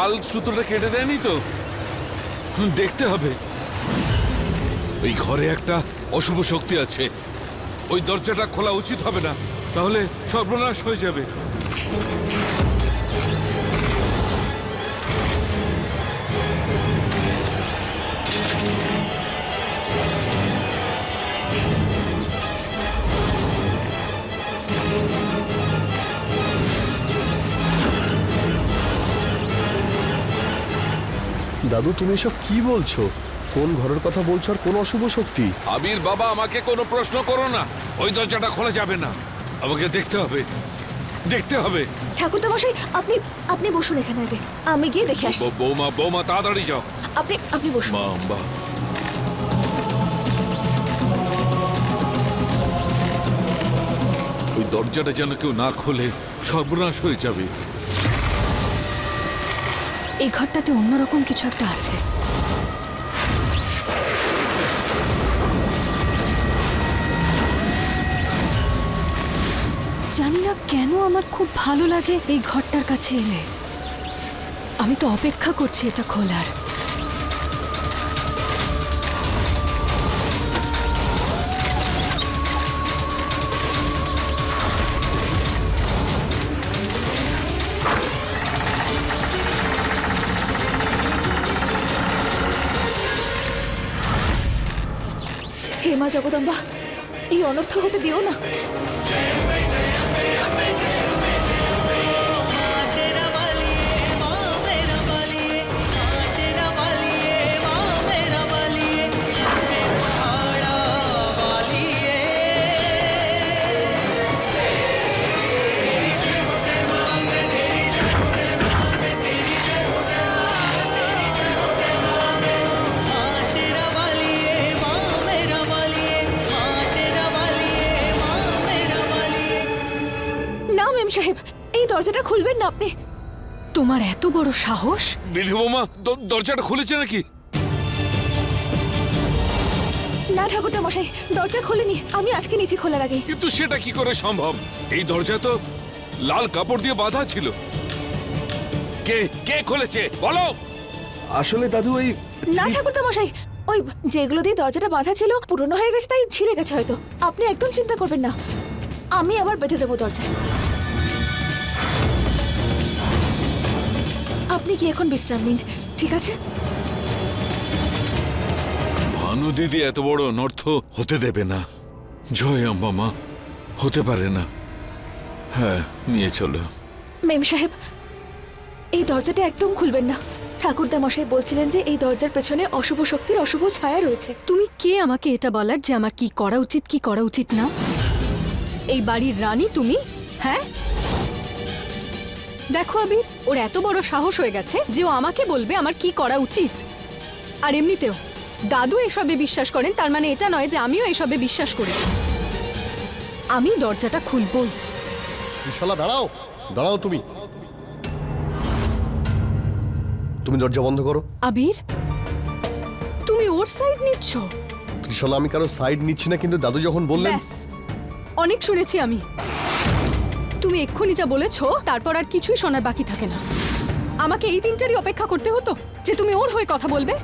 লাল সুতোটা কেটে দেয়নি তো? দেখতে হবে। ওই ঘরে একটা অশুভ শক্তি আছে। ওই দরজাটা খোলা উচিত হবে না, তাহলে সর্বনাশ হয়ে যাবে। দাদু তুমি এসব কি বলছো? কোন ঘরের কথা বলছো আর কোন অশুভ শক্তি? আবির বাবা আমাকে কোনো প্রশ্ন করো না। ওই দরজাটা খোলা যাবে না। আমাকে দেখতে হবে। দেখতে হবে। ঠাকুরদা মশাই আপনি আপনি বসুন এখানে আগে। আমি গিয়ে দেখে আসছি। বৌ- বৌমা বৌমা তাড়াতাড়ি যাও। আপনি আপনি বসুন। মা বা ওই দরজাটা যেন কেউ না খোলে সর্বনাশ হয়ে যাবে। এই ঘরটাতে অন্যরকম কিছু একটা আছে। জানি না কেন আমার খুব ভালো লাগে এই ঘরটার কাছে এলে। আমি তো অপেক্ষা করছি এটা খোলার। হে মা জগদম্বা এই অনর্থ হতে দিও না। দরজাটা খুলবেন না আপনি? তোমার এত বড় সাহস? বিধি বৌমা দ- দরজাটা খুলেছে নাকি? না ঠাকুরদা মশাই দরজা খোলেনি। আমি আটকে নিয়েছি খোলার আগে। কিন্তু সেটা কি করে সম্ভব? এই দরজা তো লাল কাপড় দিয়ে বাঁধা ছিল। কে কে খুলেছে? বলো! আসলে দাদু এই না ঠাকুরদা মশাই ওই যেগুলো দিয়ে দরজাটা বাঁধা ছিল পুরনো হয়ে গেছে তাই ছিঁড়ে গেছে হয়তো। আপনি একদম চিন্তা করবেন না। আমি আবার বেঁধে দেবো দরজা। আপনি কি এখন বিশ্রাম নিন? ঠিক আছে? ভানু দিদি এত বড় অনর্থ হতে দেবে না। জয় আম্মা মা হতে পারে না। হ্যাঁ নিয়ে চলো। মেম সাহেব এই দরজাটা একদম খুলবেন না। ঠাকুরদা মশাই বলছিলেন যে এই দরজার পেছনে অশুভ শক্তির অশুভ ছায়া রয়েছে। তুমি কে আমাকে এটা বলার যে আমার কি করা উচিত কি করা উচিত না? এই বাড়ির রানী তুমি হ্যাঁ? দেখো আবির ওর এত বড় সাহস হয়ে গেছে যে ও আমাকে বলবে আমার কি করা উচিত। আর এমনিতেও দাদু এসবে বিশ্বাস করেন তার মানে এটা নয় যে আমিও এসবে বিশ্বাস করি। আমি দরজাটা খুলবই। ত্রিশালা দাঁড়াও দাঁড়াও তুমি। তুমি দরজা বন্ধ করো। আবির তুমি ওর সাইড নিচ্ছ? ত্রিশালা আমি কারও সাইড নিচ্ছি না কিন্তু দাদু যখন বললেন অনেক শুনেছি আমি। এক্ষুনি যা বলেছ তারপর আর কিছুই শোনার বাকি থাকে না। আমাকে এই দিনটারই অপেক্ষা করতে হতো যে তুমি ওর হয়ে কথা বলবে।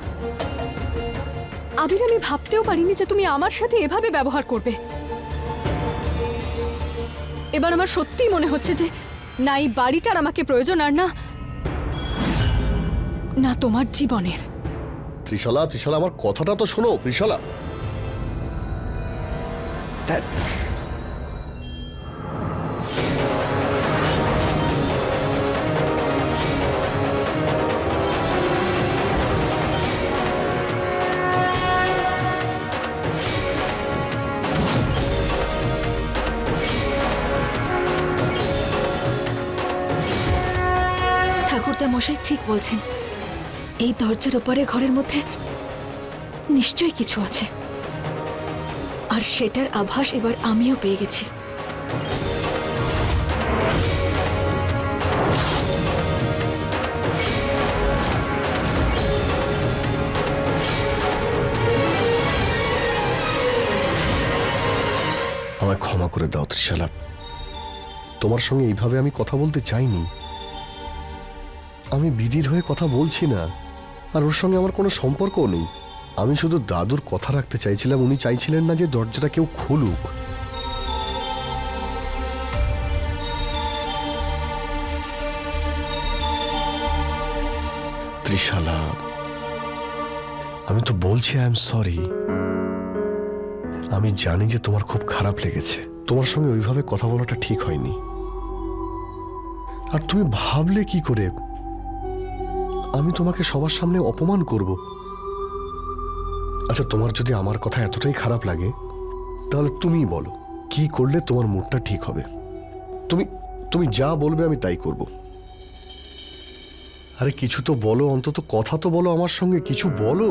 আবির আমি ভাবতেও পারিনি যে তুমি আমার সাথে এভাবে ব্যবহার করবে। এবার আমার সত্যিই মনে হচ্ছে যে না এই বাড়িটার আমাকে প্রয়োজন আর না না তোমার জীবনের। ত্রিশালা ত্রিশালা আমার কথাটা তো শোনো ত্রিশালা। ঠাকুরদা মশাই ঠিক বলছেন। এই দরজার ওপারে ঘরের মধ্যে নিশ্চয়ই কিছু আছে। আর সেটার আভাস এবার আমিও পেয়ে গেছি। আমায় ক্ষমা করে দাও ত্রিশালা। তোমার সঙ্গে এইভাবে আমি কথা বলতে চাইনি। আমি বিধির হয়ে কথা বলছি না। আর ওর সঙ্গে আমার কোনো সম্পর্কও নেই। আমি শুধু দাদুর কথা রাখতে চাইছিলাম, উনি চাইছিলেন না যে দরজাটা কেউ খুলুক। ত্রিশালা, আমি তো বলছি আই এম সরি আমি জানি যে তোমার খুব খারাপ লেগেছে। তোমার সঙ্গে ওইভাবে কথা বলাটা ঠিক হয়নি। আর তুমি ভাবলে কি করে? আমি তোমাকে সবার সামনে অপমান করব। আচ্ছা তোমার যদি আমার কথা এতটাই খারাপ লাগে, তাহলে তুমিই বলো, কি করলে তোমার মুডটা ঠিক হবে? তুমি তুমি যা বলবে আমি তাই করব। আরে, কিছু তো বলো, অন্তত কথা তো বলো আমার সঙ্গে, কিছু বলো।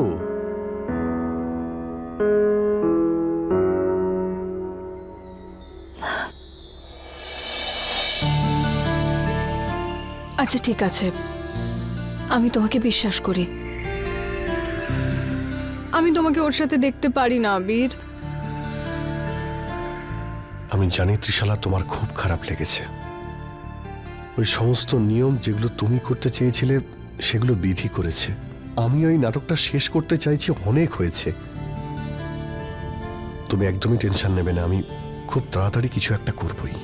আচ্ছা ঠিক আছে। আমি তোমাকে বিশ্বাস করি। আমি তোমাকে ওর সাথে দেখতে পারি না, বীর। আমি জানি ত্রিশালা তোমার খুব খারাপ লেগেছে। ওই সমস্ত নিয়ম যেগুলো তুমি করতে চেয়েছিলে, সেগুলো বিধি করেছে। আমি ওই নাটকটা শেষ করতে চাইছি, অনেক হয়েছে। তুমি একদমই টেনশন নেবে না, আমি খুব তাড়াতাড়ি কিছু একটা করবই।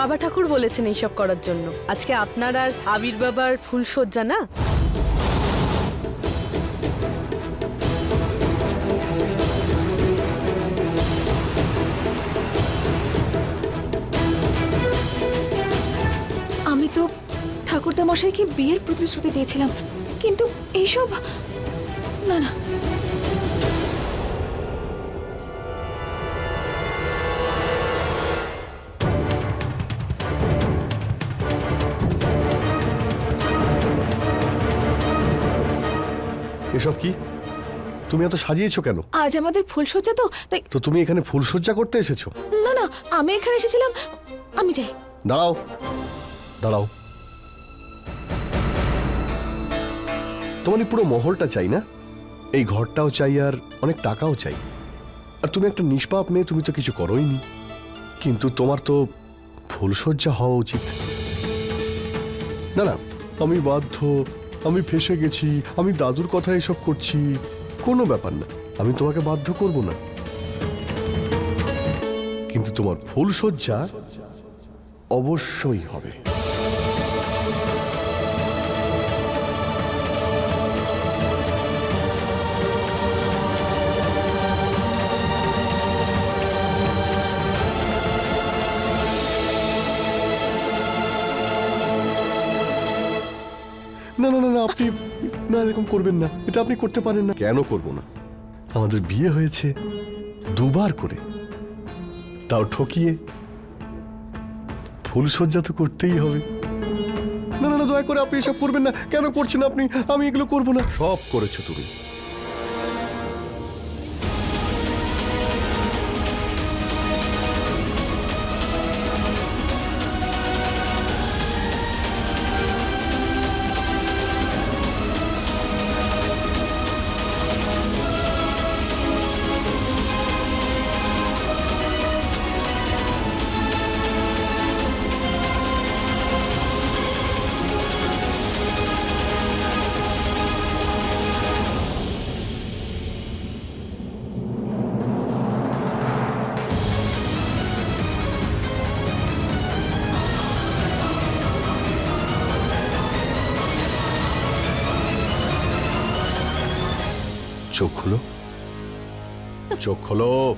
বাবা ঠাকুর বলেছেন এইসব করার জন্য। আজকে আপনার আর আবির বাবার ফুলসজ্জা না? আমি তো ঠাকুরদা মশাইকে বিয়ের প্রতিশ্রুতি দিয়েছিলাম, কিন্তু এইসব না না। এসব কি? তুমি এত সাজিয়েছো কেন? আজ আমাদের ফুলসজ্জা তো তাই তো তুমি এখানে ফুলসজ্জা করতে এসেছ? না না আমি এখানে এসেছিলাম আমি যাই। দাঁড়াও দাঁড়াও। তোমার এই পুরো মহলটা চাই না? এই ঘরটাও চাই আর অনেক টাকাও চাই। আর তুমি একটা নিষ্পাপ মেয়ে তুমি তো কিছু করোইনি কিন্তু তোমার তো ফুলসজ্জা হওয়া উচিত। না না আমি বাধ্য আমি ফেসে গেছি, আমি দাদুর কথা এসব করছি, কোনো ব্যাপার না, আমি তোমাকে বাধ্য করব না। কিন্তু তোমার ফুলশয্যা অবশ্যই হবে। না না না না আপনি না এরকম করবেন না। এটা আপনি করতে পারেন না। কেন করব না? আমাদের বিয়ে হয়েছে দুবার করে। তাও ঠকিয়ে ফুলসজ্জা তো করতেই হবে। না না না দয়া করে আপনি এসব করবেন না। কেন করছেন আপনি? আমি এগুলো করব না। সব করেছ তুমি। চোখ খুলো। চোখ খোলো।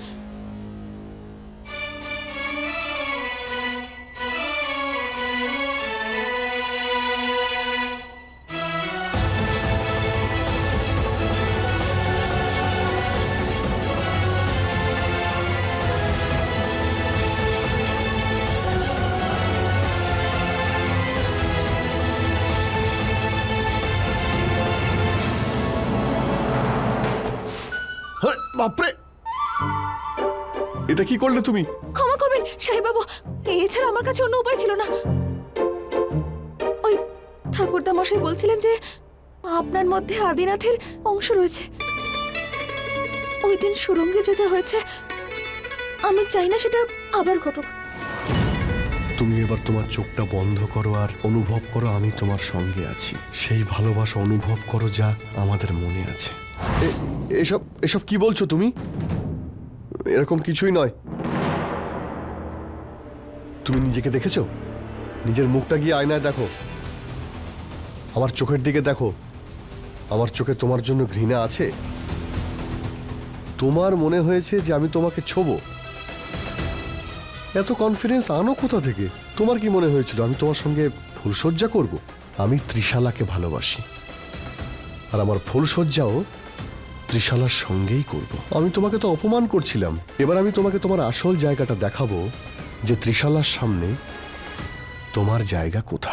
বাপরে! এটা কি করলে তুমি? ক্ষমা করবেন সাহেবাবু এছাড়া আমার কাছে অন্য উপায় ছিল না। ওই ঠাকুরদা মশাই বলছিলেন যে আপনার মধ্যে আদিনাথের অংশ রয়েছে। ওই দিন সুরঙ্গে যে যা হয়েছে আমি চাই না সেটা আবার ঘটুক। তুমি এবার তোমার চোখটা বন্ধ করো আর অনুভব করো আমি তোমার সঙ্গে আছি। সেই ভালোবাসা অনুভব করো যা আমাদের মনে আছে। এসব এসব কি বলছো তুমি? এরকম কিছুই নয়। তুমি নিজেকে দেখেছ? নিজের মুখটা গিয়ে আয়নায় দেখো। আমার চোখের দিকে দেখো। আমার চোখে তোমার জন্য ঘৃণা আছে। তোমার মনে হয়েছে যে আমি তোমাকে ছোবো। এত কনফিডেন্স আনো কোথা থেকে? তোমার কি মনে হয়েছিল? আমি তোমার সঙ্গে ফুলসজ্জা করব? আমি ত্রিশালাকে ভালোবাসি। আর আমার ফুলসজ্জাও ত্রিশালার সঙ্গেই করব। আমি তোমাকে তো অপমান করছিলাম। এবার আমি তোমাকে তোমার আসল জায়গাটা দেখাবো, যে ত্রিশালার সামনে তোমার জায়গা কোথায়?